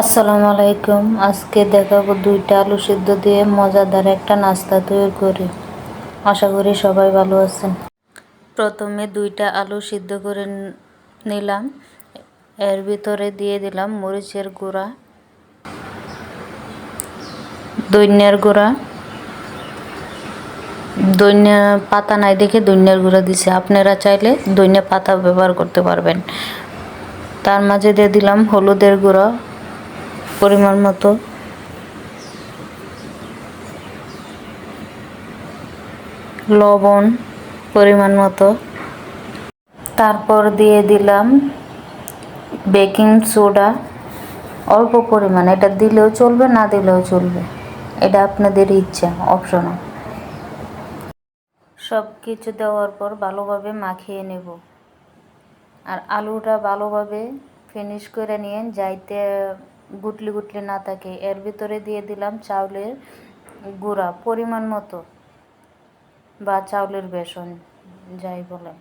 আসসালামু আলাইকুম। আজকে দেখাবো দুইটা আলু সিদ্ধ দিয়ে মজাদার একটা নাস্তা তৈরি করি। আশা করি সবাই ভালো আছেন। প্রথমে দুইটা আলু সিদ্ধ করে নিলাম। এর ভিতরে দিয়ে দিলাম মরিচের গুঁড়া দৈন্যের গুঁড়া দৈন্য পাতা নাই দেখে দৈন্যের গুঁড়া দিছে। আপনারা চাইলে দৈন্য পাতা ব্যবহার করতে পারবেন। তার মাঝে দিয়ে দিলাম হলুদের গুঁড়া পরিমাণ মতো। লবণ পরিমাণ মতো। তারপর দিয়ে দিলাম বেকিং সোডা। অল্প পরিমাণ, এটা দিলেও চলবে, না দিলেও চলবে। এটা আপনাদের ইচ্ছা অপশনাল সব কিছু দেওয়ার পর ভালোভাবে মাখিয়ে নেব। আর আলুটা ভালোভাবে ফিনিশ করে নিয়ে যাইতে গুটলি গুটলি না থাকে। এর ভিতরে দিয়ে দিলাম চাউলের গুঁড়া, পরিমাণ মতো, বা চাউলের বেসন, যাই বলে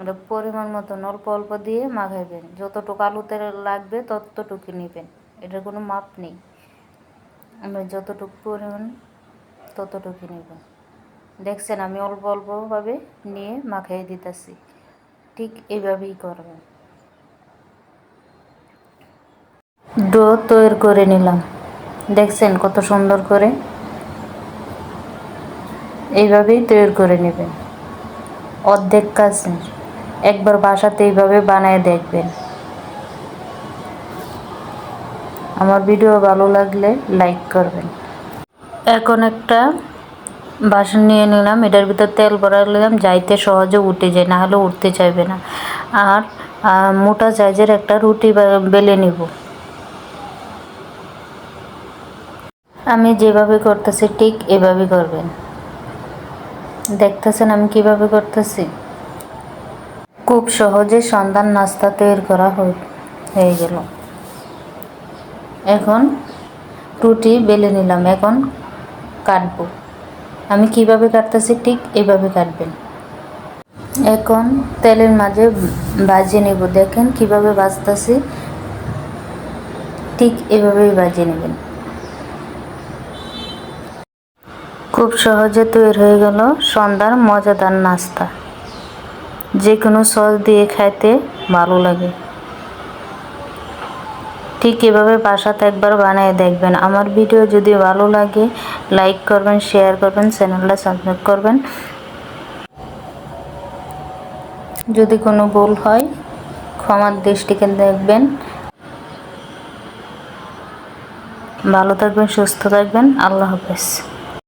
ওটা পরিমাণ মতন অল্প অল্প দিয়ে মাখাইবেন। যতটুকু আলুতে লাগবে ততটুকু নেবেন। এটার কোনো মাপ নেই। আমরা যতটুকু পরিমাণ ততটুকু নেবেন দেখছেন আমি অল্প অল্পভাবে নিয়ে মাখাই দিতেছি। ঠিক এইভাবেই করবেন। ডো তৈরি করে নিলাম। দেখছেন কত সুন্দর করে? এইভাবেই তৈরি করে নেবেন। অর্ধেক কাজ একবার বাসাতে এইভাবে বানায় দেখবেন। আমার ভিডিও ভালো লাগলে লাইক করবেন। এখন একটা বাসন নিয়ে নিলাম। এটার ভিতর তেল ভরা নিলাম। যাইতে সহজে উঠে যায়, না হলে উঠতে চাইবে না। আর মোটা সাইজের একটা রুটি বেলে নিব। আমি যেভাবে করতেছি, ঠিক এভাবে করবেন। দেখতেছেন আমি কীভাবে করতেছি? খুব সহজে সন্ধান নাস্তা তৈরি করা হয়ে গেল। এখন রুটি বেলে নিলাম, এখন কাটবো। আমি কীভাবে কাটতেছি, ঠিক এভাবে কাটবেন। এখন তেলের মাঝে বাজিয়ে নেব, দেখেন কীভাবে বাজতেছি ঠিক এভাবেই বাজিয়ে নেবেন। খুব সহজে তৈরি হয়ে গেল সন্ধ্যার মজাদার নাস্তা। যে কোনো সস দিয়ে খাইতে ভালো লাগে। ঠিক এভাবে বাসাতে একবার বানিয়ে দেখবেন। আমার ভিডিও যদি ভালো লাগে, লাইক করবেন, শেয়ার করবেন, চ্যানেলটা সাবস্ক্রাইব করবেন। যদি কোনো ভুল হয়, ক্ষমার দৃষ্টিকে দেখবেন। ভালো থাকবেন, সুস্থ থাকবেন। আল্লাহ হাফেজ।